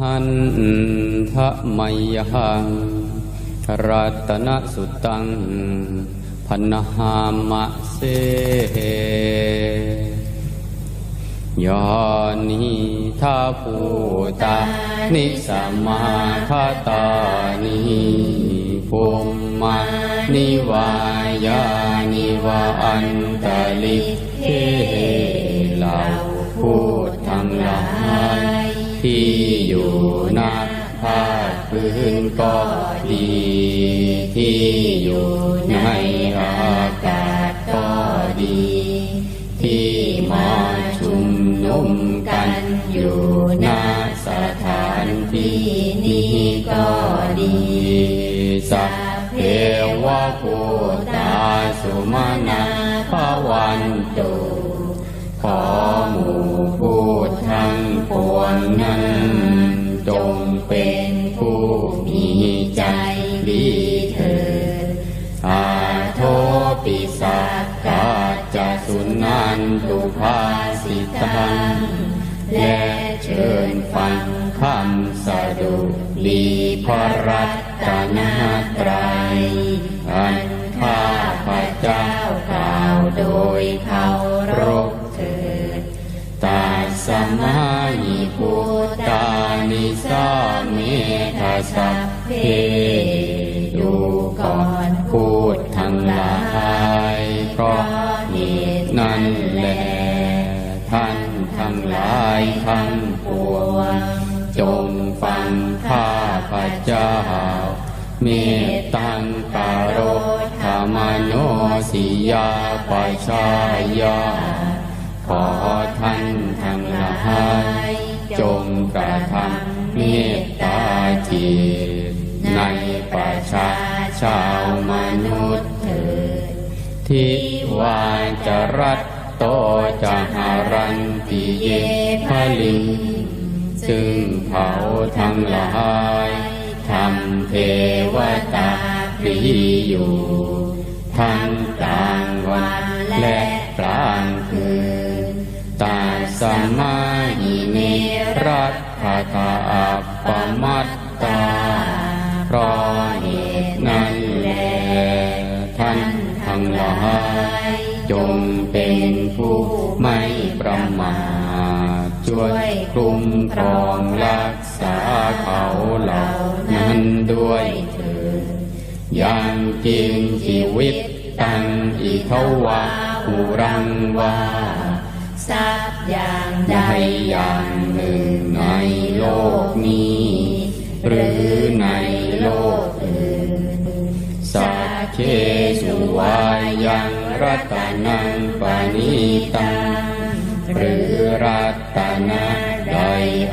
หันทะไมยังรัตนสุตังพันหามะเสยานิทาภูตานิสมมาคาตานิภูมิมานิวายานิวาอันตลิเทเหล่าพูดทั้งหลาย ที่อยู่นักภาคพื้นก็ดี ที่อยู่ในอากาศก็ดี ที่มาชุมนุมกันอยู่ณสถานที่นี้ก็ดีสัพเพวะโพตาสุมาณาภวันตุขอหมู่พูดทั้งปวงนั้น ฟังคำสดุลีพระรัตนตรัยอันข้าพระเจ้ากล่าวโดยเคารพเถิดตาสมาหิพุตตานิสาเมทาสัพเพดูก่อนพูดทั้งหลายเพราะเหตุนั้นแหละท่านทั้งหลายทั้ง จงฟังข้าพระเจ้า เมตตังกาโรธรรมโนสิยาปัชายาขอท่านทั้งหลายจงกระทำเมตตาจิต ในประชาชาวมนุษย์เถิดทิวาจรัตโตจะหารันติเยพลิง ซึ่งเขาทั้งหลายทำเทวตาปรีอยู่ ทั้งกลางวันและกลางคืนตาสมาหิเนรัตถตาปปมัตตาเพราะเหตุนั้นแลท่านทั้งหลาย จงเป็นผู้ไม่ประมาท ช่วยคุ้มครองรักษาเขาเหล่านั้นด้วยเถิดอย่างจริงชีวิตตังอิทวาหุรังวาทรัพย์อย่างใดอย่างหนึ่งในโลกนี้ หรือในโลกอื่นสัพเคสุวายังรัตนังปานิตัง หรือรัตนะใด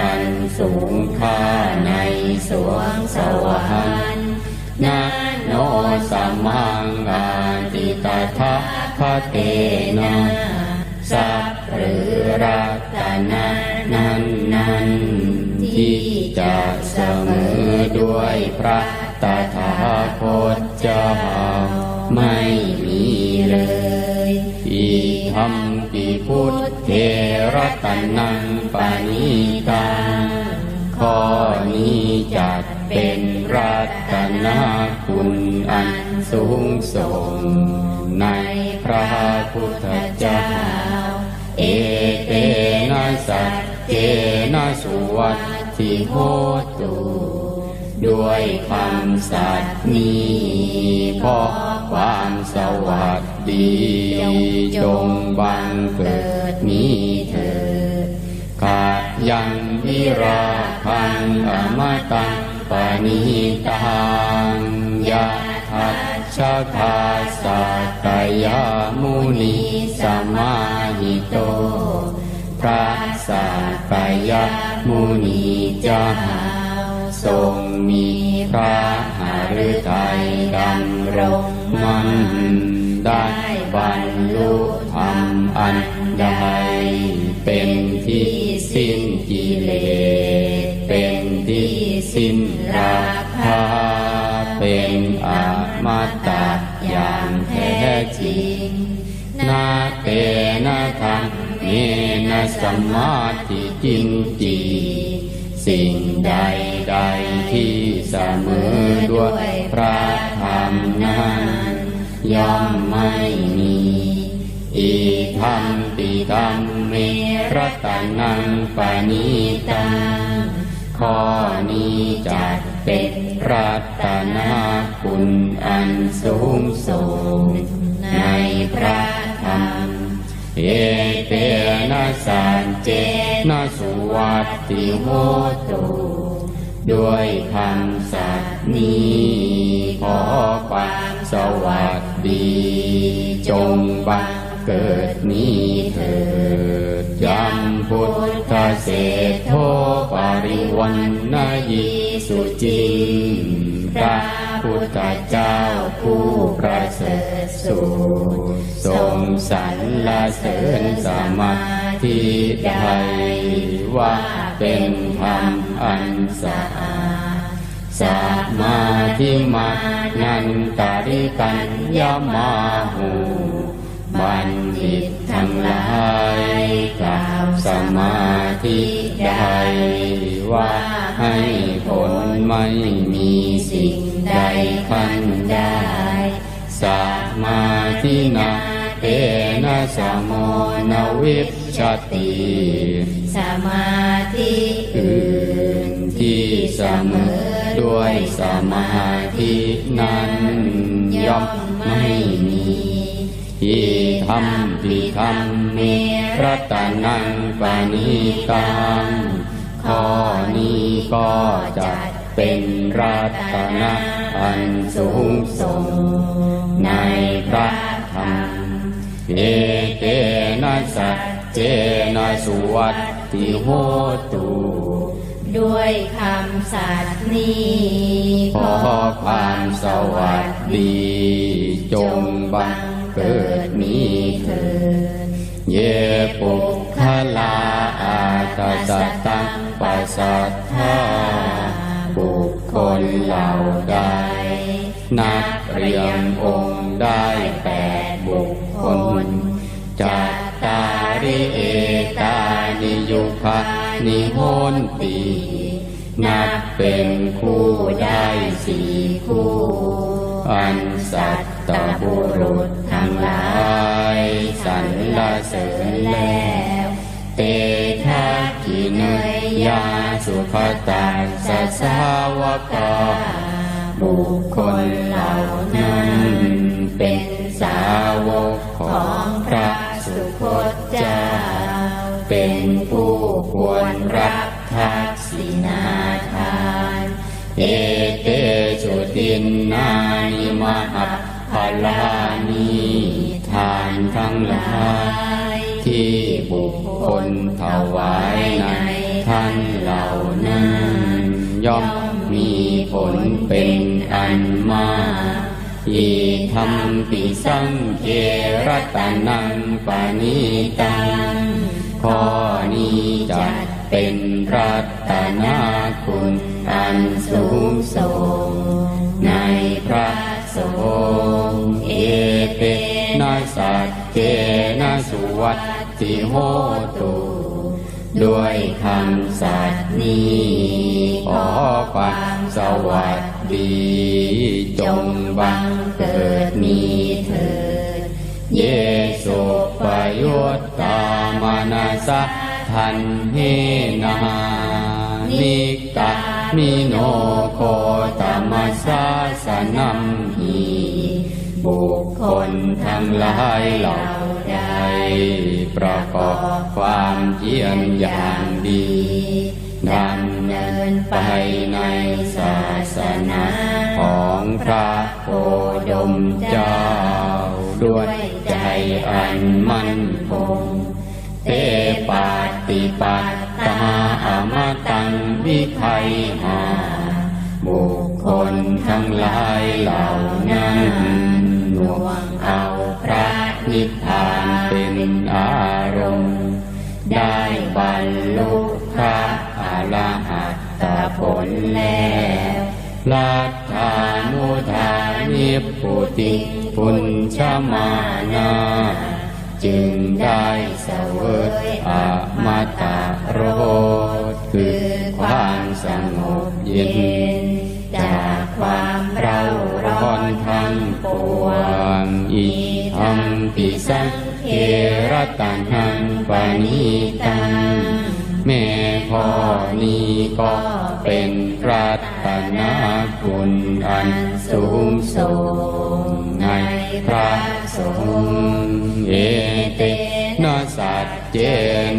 อันสูงค่าในสวงสวรรค์นาโนสัมมังอาติตาทะพะเตนะสัพหรือรัตนะนั้นนั้นที่จะเสมอด้วยพระตถาคตเจ้าไม่มีเลย อีธรรม ปีพุทธเทระตันนังปานิตังข้อนี้จัดเป็นรัตนาคุณอันสูงส่ง ในพระพุทธเจ้า เอเตนะสัจเจนะสุวัตติโหตุ ด้วยความสัตย์นี้เพราะความสวัสดีจงบังเกิดนี้เถิดขาดยังวิราคังอมตังปานิตังยะทัชชะทาสัตยามุนีสมาหิโต พระสัตยามุนีจ้า ทรงมีพระหฤทัยดำรงมันได้บรรลุธรรมอันใดเป็นที่สิ้นกิเลสเป็นที่สิ้นราคาเป็นอมตะอย่างแท้จริงนาเตนะธรรมเมนะสมมาธิจินจี สิ่งใดใดที่เสมอด้วยพระธรรมนั้นย่อมไม่มี อีธรรมปิธรรมเมรัตนังปณิตังข้อนี้จัดเป็นรัตนาคุณอันสูงส่งในพระธรรม เอเตนะสันเจนะสุวัตติโหตุด้วยคำสัตย์นี้ขอความสวัสดี จงบังเกิดนี้เถิดยำพุทธเศรษโทปริวันนายสุจิงพระ พุทธเจ้าผู้ประเสริฐสุดทรงสรรเสริญสมาธิใดว่าเป็นธรรมอันสะอาดสมาธิมานันตาริกัญญามาหูบัณฑิตทั้งหลายกล่าวสมาธิใดว่าให้ผลไม่มีสิ่ง ใดคันได้สมาธินาเตนะสมโมนวิชชติสมาธิอื่นที่เสมอด้วยสมาธินั้นย่อมไม่มีที่ทำที่ทำเมรัตนังปานิตังข้อนี้ก็จะ เป็นรัตนะอันสูงส่งในพระธรรมเอเตนะสัจเจนะสุวัตติโหตุด้วยคำสัตย์นี้ขอความสวัสดี จงบังเกิดนี้เถิดเยปุคลาอาตาสตังปัสสัทธา บุคคลเหล่าใด นักเรียนองค์ได้แปดบุคคลจัตตาริเอตานิยุคานิโหนตินับเป็นคู่ได้สี่คู่ อันสัตตบุรุษทั้งหลายสรรเสริญแล้ว เตทักขิเนยยา สุขตาสสาวกาบุคคลเหล่านั้น เป็นสาวกของพระสุคตเจ้า เป็นผู้ควรรับทักษินาทาน เอเตจุตินนานิมหาพลานีทานทั้งหลาย ที่บุคคลถวายใน ท่านเหล่านั้น ย่อมมีผลเป็นอันมากอีธรรมปิสังเกรตนังปานิตัง ข้อนี้จัดเป็นรัตนาคุณอันสูงส่งในพระสงฆ์เอเตนะสัจเจนะสุวัตติโหตุ ด้วยคำสัตย์นี้ขอความสวัสดี จงบังเกิดมีเถิด เยสุปยุตตามนาสะทันเฮนานิกะมิโนโคตมัสสาสนัมหีบุคคลทั้งหลายเหล่า ใดประกอบความเพียรอย่างดีดำเนินไปในศาสนาของพระโคดมเจ้า ด้วยใจอันมั่นคงเตปาติปัตตาอมตังวิไคหา บุคคลทั้งหลายเหล่านั้นหนวงเอาพระ นิพพานเป็นอารมณ์ ได้บรรลุพระอรหัตตผลแล้วลัทธานุทานิพุติปุญชมานาจึงได้เสวยอมตะโรสคือความสงบเย็น จากความเร่าร้อนทั้งปวงอิทัม ปิสังเครตังหังปานิตังแม่ข้อนี้ก็เป็นรัตนาคุณอันสูงส่งในพระสงฆ์เอเตนะสัจเจ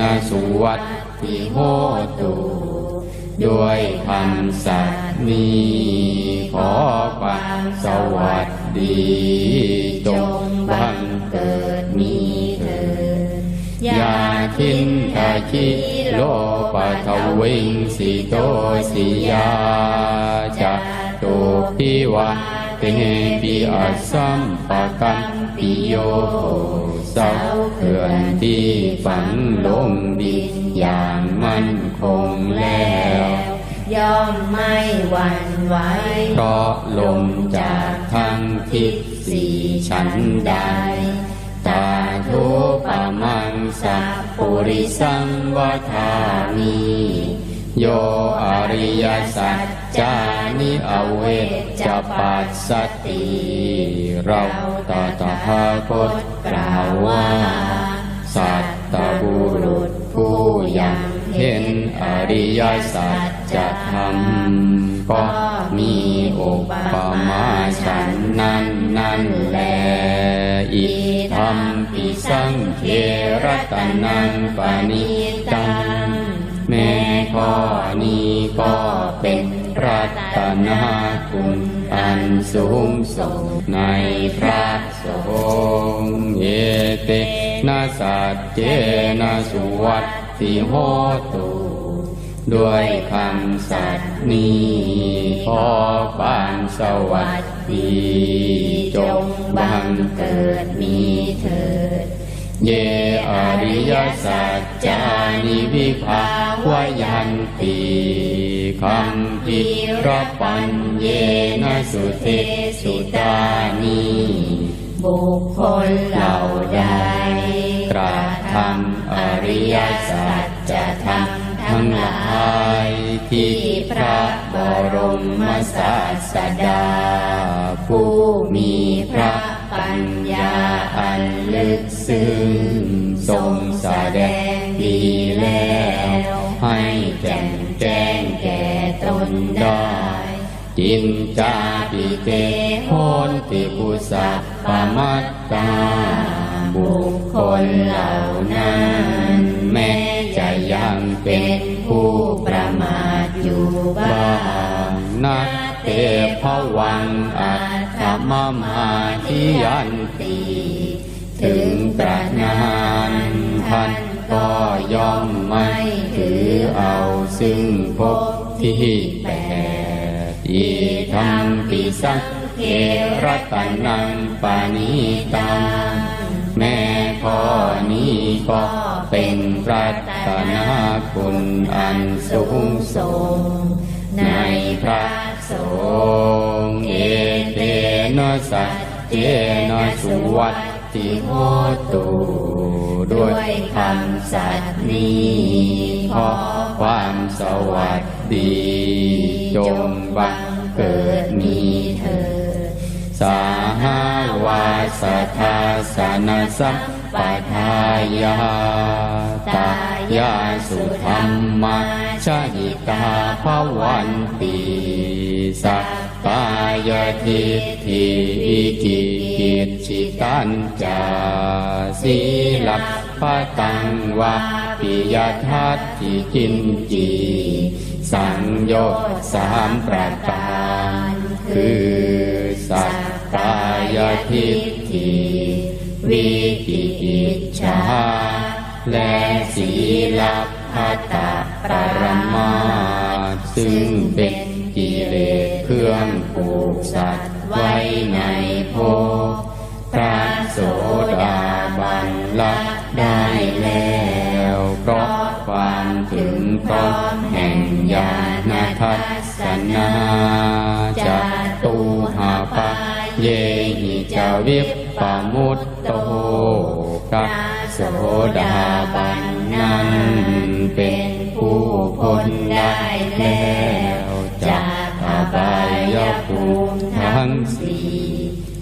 นะสุวัตติโหตุด้วยคำสัตย์นี้ขอความสวัสดีจงบัง เกิดมีเถิดยาทินทาคิโลปัทวิงสิโตสิยาจะตุพิวะเตปิอัสสัมปะกัมปิโยเสาเขื่อนที่ฝังลงดินอย่างมั่นคงแล้ว ย่อมไม่หวั่นไหวเพราะลมจากทั้งทิศสี่ชั้นใดตาทุปมังสัพปุริสังวทามีโยอริยสัจจานิอเวจจะปัสสติเราตถาคตกล่าวว่า สัตตบุรุษผู้ยังเห็นอริยสัจ จะทำก็มีอุปมาฉันนั้นนั่นแลอิธรรมปิสังเครตนังปานิตังแม่ข้อนี้ก็เป็นรัตนาคุณอันสูงส่งในพระสงฆ์เยเตนะสัจเจนะสุวัตติโหตุ ด้วยคำสัตย์นี้ขอความสวัสดีจงบังเกิดมีเถิด เยอริยสัจจานิวิภาวยันติคำพิรปัญเยนะสุเทสุตานีบุคคลเหล่าใดตรัสทำอริยสัจจะทำทั้งหลายที่พระบรมศาสดา ผู้มีพระปัญญาอันลึกซึ้งทรงแสดงดีแล้ว ให้แจ่มแจ้งแก่ตนได้จินจาปิเตโหนติปุสัพปมัตตา บุคคลเหล่านั้นแม้ ยังเป็นผู้ประมาทอยู่บ้างนักเตภวังอัตถมมาทิยันติถึงตรัสงานท่านก็ย่อมไม่ถือเอาซึ่งภพที่แปดอีทังปิสักเครตันังปานิตัง แม่ข้อนี้ก็เป็นรัตนาคุณอันสูงส่งในพระสงฆ์เอเตนะสัจเจนะสุวัตติโหตุด้วยคำสัตย์นี้ขอความสวัสดี จงบังเกิดมีเถิด สาหวาสทาสนสัพปทายาตายาสุธรรมชาหิตาภวันติสัพปายทิฏฐิวิกิกิจิตันจาสีลับพตังวาปิยทัตถิกินจีสังโยสามประการคือสัต ตายทิฏฐิวิกิกิจฉาและสีลัตะปรมาซึ่งเป็นกิเลสเครื่องผูกสัตว์ไว้ในภพพระโสดาบันละได้แล้วเพราะความถึงพร้อมแห่งญาณทัศนาจะตูหาปะ เยหิจาวิปปามุตโตกัสโสดาบันนั้นเป็นผู้พ้นได้แล้วจากอบายภูมิทั้งสี่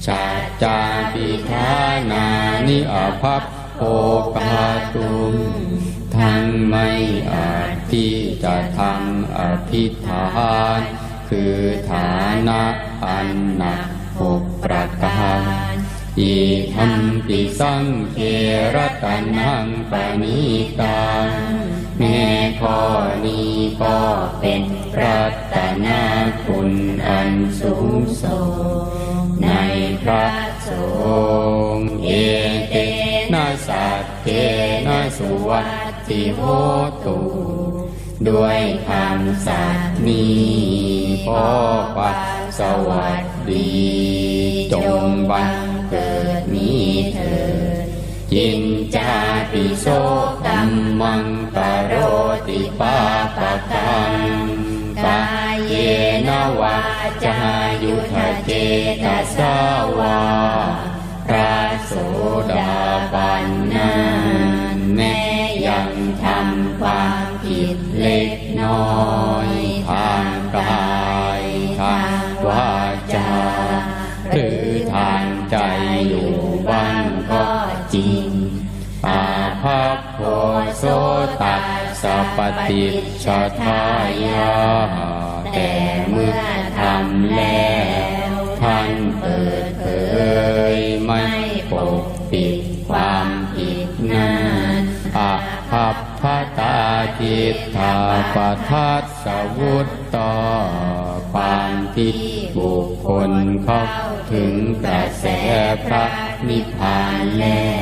ชาจาปิทานานิอภัพโอกาตุมทั้งไม่อาจที่จะทำอภิธาน คือฐานะอันหนัก หกประการอีทัมปิสังเครตนังปณิตังแม่ข้อนี้ก็เป็นรัตนาคุณอันสูงส่งในพระสงฆ์เอเตนะสัตเทนะสุวัติโหตุด้วยคำสัตย์นี้ขอปัสวัสดี จงบังเกิดนี้เถิดจินจาปิโสตัมมังปโรติปาปะตังกายเยนวาจายุทธเจตสาวาะปฏิชทายาแต่เมื่อทำแล้วท่านเปิดเผยไม่ปกปิดความผิดนั้นอาภัพพตาจิตตาปทัสสวุตต่อความที่บุคคลเข้าถึงกระแสพระ นิพพานแล้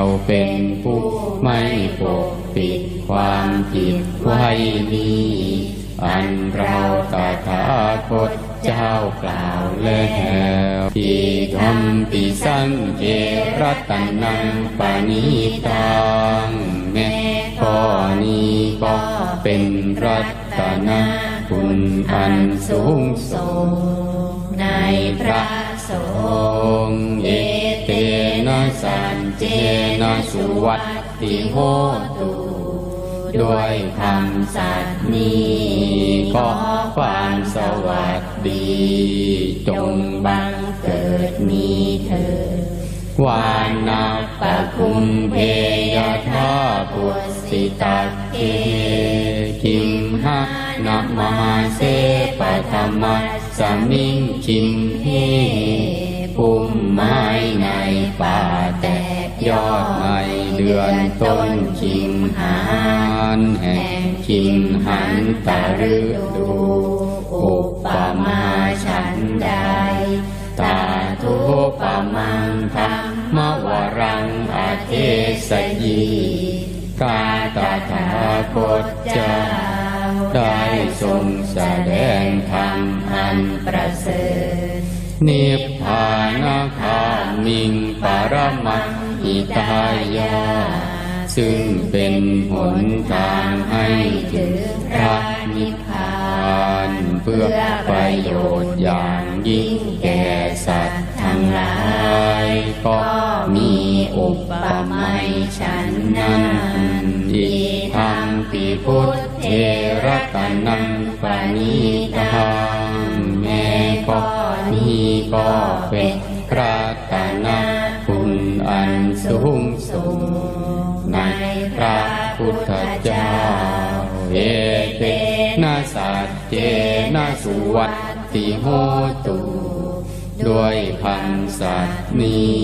วเป็นผู้ไม่ปกปิดความผิดไว้นี้อันเราตถาคตเจ้ากล่าวแล้วที่ทำปิสังเกรัตนังปณิตังแม้ข้อนี้ก็เป็นรัตนะคุณอันสูงส่งในพระสงฆ์เอ เตนะสันเจนะสุวัตติโหตุด้วยคำสัตย์นี้ขอความสวัสดี จงบังเกิดมีเถิดวานาปะคุมเพยทาปุสิตักเกคิมหะนะมหาเสปะธรรมะสมิงคิมเฮ พุ่มไม้ในป่าแตกยอดในเดือนต้นคิมหานแห่งคิมหันตะฤดูอุปมาฉันใดตาทุปมังธรรมวรังอาเทสยีกาตถาคตเจ้าได้ทรงแสดงธรรมอันประเสริฐ นิพพานาคามิงปรมังอิตายา ซึ่งเป็นหนทางให้ถึงพระนิพพานเพื่อประโยชน์อย่างยิ่งแก่สัตว์ทั้งหลาย ก็มีอุปมาฉันนั้นอิทังปิพุทธเทระตนังปณิตังแม่ก็ นี้ก็เป็นพระตนะคุณอันสูงส่งในพระพุทธเจ้าเอเตนะสัจเจนะสุวัตติโหตุด้วยพันสัตย์นี้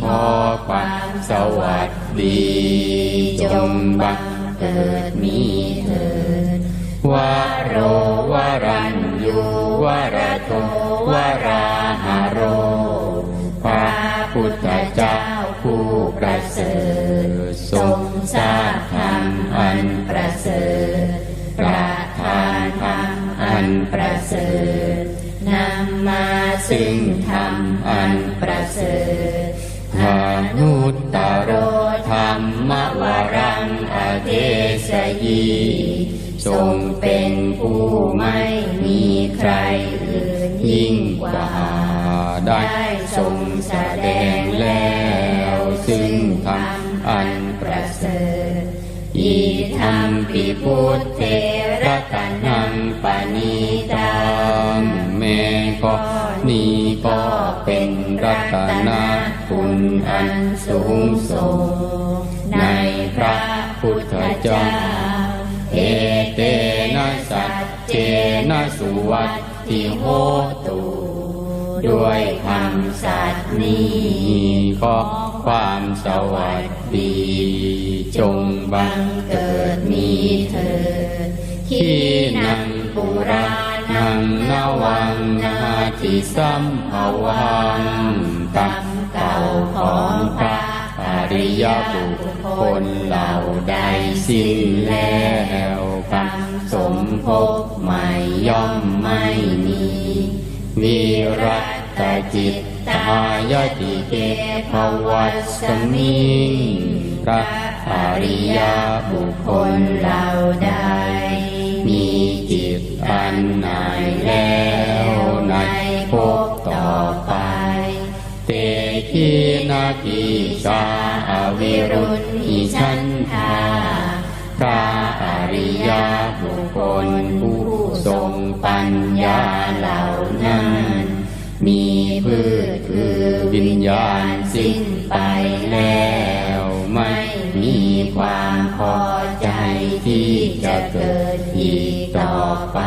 ขอความสวัสดี จงบังเกิดมีเถิดวาโรวรันยูวาระโต วาราหาโร พระพุทธเจ้าผู้ประเสริฐทรงทราบธรรมอันประเสริฐประทานธรรมอันประเสริฐนำมาซึ่งธรรมอันประเสริฐพานุตตโรธรรมวรังอเทสยีทรงเป็นผู้ไม่มีใครอื่น ยิ่งกว่า ได้ทรงแสดงแล้ว ซึ่งธรรมอันประเสริฐอีธรรมปิพุทธเทระตนังปณิตังแม่ก็นี้ก็เป็นรัตนะคุณอันสูงส่งในพระพุทธเจ้าเอเตนะสัจเจนะสุวัต ติโหตุด้วยคำสัตย์นี้ขอความสวัสดี จงบังเกิดมีเถิดที่นังปุรานังนาวังนาทิสัมภวังตัมเก่าของพระอริยบุคคลเหล่าใดสิ้นแล้วกรรมสมภพ ย่อมไม่มี วิรัตตจิตตายติเกภวัสสมิงพระอริยบุคคลเหล่าใดมีจิตอันหน่ายแล้วในภพต่อไป เตขีนาคิชาวิรุณหิชันทาพระอริยบุคคลผู้ ญญาเหล่านั้น มีพืชคือวิญญาณสิ้นไปแล้ว ไม่มีความพอใจที่จะเกิดอีกต่อไป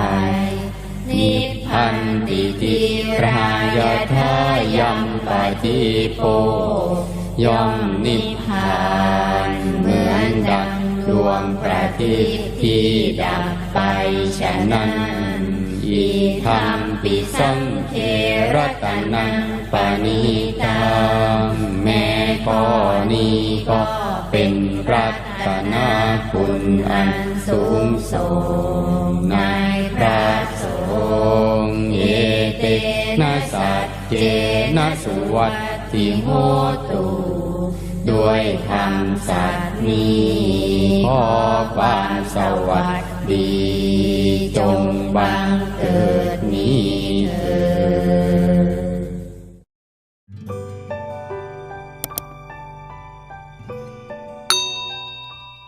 นิพพันติติระยาทายัมปฏิโพย่อมนิพพานเหมือนดังดวงประทีปที่ดับไปฉะนั้น อีธรรมปิสังเครตนังปานิตังแม้ข้อนี้ก็เป็นรัตนาคุณอันสูงส่งในพระสงฆ์เอเตนะสัจเจนะสุวัตติโหตุด้วยคำสัตย์นี้ขอความสวัสดี จงบังเกิดมีเถิด